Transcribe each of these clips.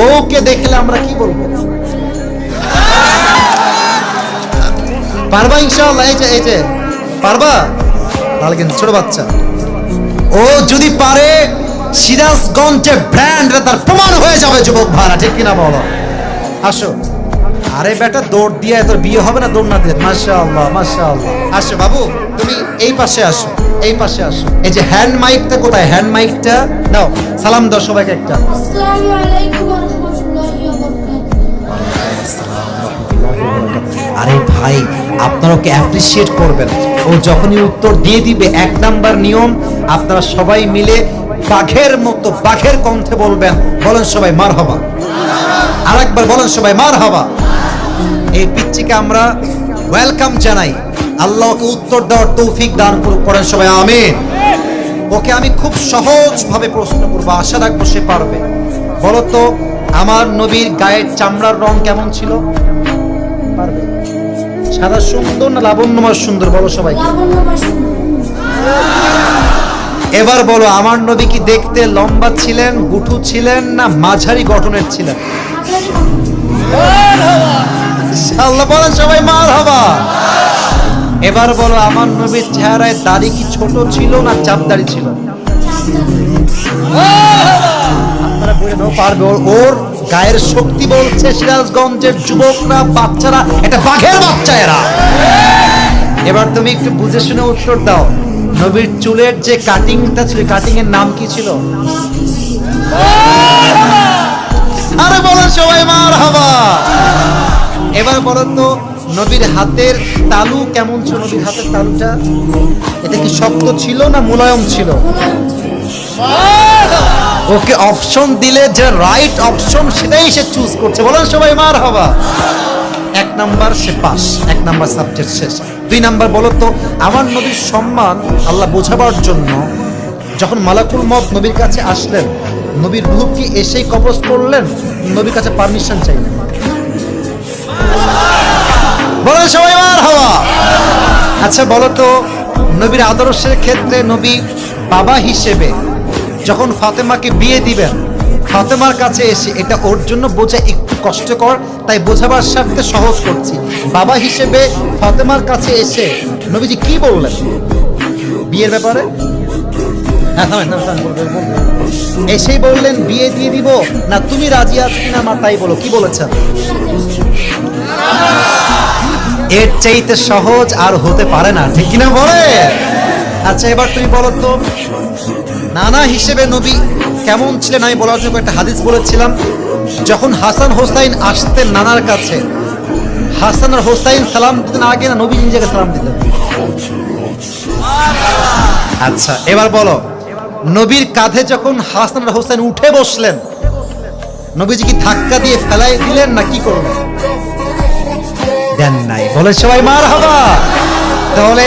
বউকে দেখলে আমরা কি বলব? পারবা ইনশাআল্লাহ? এই যে এই যে, পারবা? তাহলে কিন্তু ছোট বাচ্চা। ও যদি পারে, সিরাজগঞ্জের ব্র্যান্ড তার প্রমাণ হয়ে যাবে, যুবক ভাড়া, ঠিক কিনা বলো? আসো। আরে বেটা, দৌড় দিয়ে তোর বিয়ে হবে না, দৌড় না দিয়ে? মাসা আল্লাহ মাসা আল্লাহ আসো বাবু, তুমি এই পাশে আসো, এই পাশে আসো। এই যে হ্যান্ড মাইকটা কোথায়? হ্যান্ড মাইকটা দাও সালাম দাও সবাইকে একটা। আসসালামু আলাইকুম। আরে ভাই, আপনারা ওকে অ্যাপ্রিসিয়েট করবেন। ও যখনই উত্তর দিয়ে দিবে, এক নাম্বার নিয়ম, আপনারা সবাই মিলে বাঘের মতো বাঘের কণ্ঠে বলবেন, বলেন সবাই মার হবা। আরেকবার বলেন সবাই মার হবা। এই পিচ্চিকে আমরা ওয়েলকাম জানাই। আল্লাহকে উত্তর দেওয়ার তৌফিক দান করেন সবাই আমিন। ওকে আমি খুব সহজভাবে প্রশ্ন করব, আশা রাখব সে পারবে। বলতো, আমার নবীর গায়ের চামড়ার রং কেমন ছিল? পারবে। সাদা সুন্দর না লাবণ্যময় সুন্দর বলো সবাই এবার বলো আমার নবী কি দেখতে লম্বা ছিলেন গুঠু ছিলেন না মাঝারি গঠনের ছিলেন? বলেন সবাই মার হবা এবার বলো আমার নবীর চেহারায় দাড়ি কি ছোট ছিল না চাপ দাড়ি ছিল? আপনারা বলে নাও পারবে ওর গায়ের শক্তি বলছে সিরাজগঞ্জের যুবকরা, বাচ্চারা, এটা বাঘের বাচ্চা এরা। এবার তুমি একটু বুঝে শুনে উত্তর দাও। নবীর চুলের যে কাটিংটা ছিল কাটিং এর নাম কি ছিল? আরে বলো সবাই মার হাবা এবার বলো তো, নবীর হাতের তালু কেমন ছিল? নবীর হাতের তালুটা? এটা কি শক্ত ছিল না মুলায়ম ছিল? ওকে অপশন দিলে যে রাইট অপশন সেটাই সে চুজ করছে। বলেন সবাই মার হবা এক নাম্বার সে পাস, এক নাম্বার সাবজেক্ট শেষ। দুই নাম্বার বলো তো, আমার নবীর সম্মান আল্লাহ বোঝাবার জন্য যখন মালাকুল মত নবীর কাছে আসলেন, নবীর রূহ কি এসেই কবজ করলেন? নবীর কাছে পারমিশন চাইলেন। বলেন সবাই মার হওয়া আচ্ছা বলো তো, নবীর আদর্শের ক্ষেত্রে নবী বাবা হিসেবে যখন ফাতেমাকে বিয়ে দিবেন, ফাতেমার কাছে এসে এটা ওর জন্য বোঝা একটু কষ্টকর, তাই বোঝাবার স্বার্থে সহজ করছি। বাবা হিসেবে ফাতেমার কাছে এসে নবীজি কি বললেন? বিয়ের ব্যাপারে? হ্যাঁ। এসেই বললেন, বিয়ে দিয়ে দিব। না, তুমি রাজি আছো কিনা মা তাই বলো, কি বলেছেন? এর চাইতে সহজ আর হতে পারে না, ঠিক কিনা বলে আচ্ছা এবার তুমি বলো তো। নানা হিসেবে নবী কেমন ছিলেন আমি বলার জন্য একটা হাদিস বলেছিলাম, যখন হাসান হোসাইন আসতেন নানার কাছে, হাসান আর হোসাইন সালাম দিতেন আগে না নবী নিজেকে সালাম দিতেন? আচ্ছা এবার বলো, নবীর কাঁধে যখন হাসান আর হোসেন উঠে বসলেন, নবীজি কি ধাক্কা দিয়ে ফেলাই দিলেন না কি করলেন? দেন নাই। বলে সবাই মার হবা তাহলে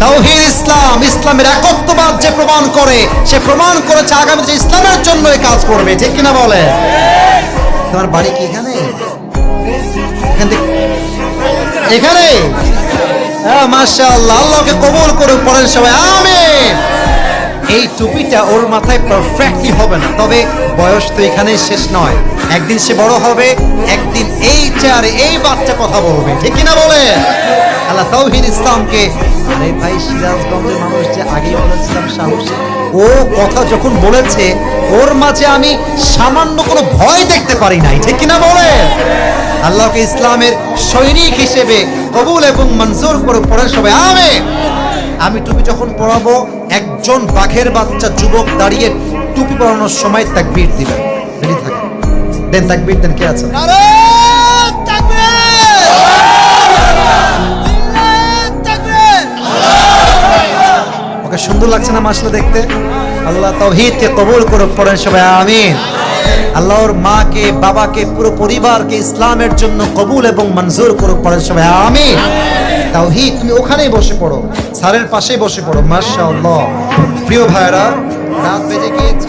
তাওহীদ ইসলাম, ইসলামের একত্ববাদ যে প্রমাণ করে, সে প্রমাণ করেছে আগামী যে ইসলামের জন্য এই কাজ করবে, ঠিক কিনা বলে তোমার বাড়ি কি এখানে? এখানে হ্যাঁ মাশাআল্লাহ, আল্লাহকে কবুল করুক পড়েন সবাই, আমিন। এই টুপিটা ওর মাথায় পারফেক্টলি হবে না, তবে বয়স তো এখানেই শেষ নয়। একদিন সে বড় হবে, একদিন এই চেয়ারে এই বাচ্চা কথা বলবে। ঠিক কিনা বলে আল্লাহ তাওহিদ ইসলামকে আরে ভাই, সিরাজগঞ্জের মানুষ যে আগেই বলেছিলাম সাহসী। ও কথা যখন বলেছে, ওর মাঝে আমি সামান্য কোনো ভয় দেখতে পারি নাই। ঠিক কিনা বলে আল্লাহকে ইসলামের সৈনিক হিসেবে কবুল এবং মঞ্জুর করে পড়েন সবাই। আমিন। আমি টুপি যখন পরাবো, একজন বাঘের বাচ্চা যুবক দাঁড়িয়ে টুপি পরানোর সময় তাকবীর দিবেন। দেন তাকবীর দেন কে আছে? ওকে সুন্দর লাগছে না মাসলা দেখতে? আল্লাহ তাওহীদকে কবুল করুক পড়েন সবাই আমিন। আল্লাহর মাকে বাবাকে পুরো পরিবারকে ইসলামের জন্য কবুল এবং মঞ্জুর করুক পড়ে সবাই আমি তাওহীদ তুমি ওখানেই বসে পড়ো স্যারের পাশেই বসে পড়ো মাশাআল্লাহ। প্রিয় ভাইরা রাত বেজে গিয়েছে।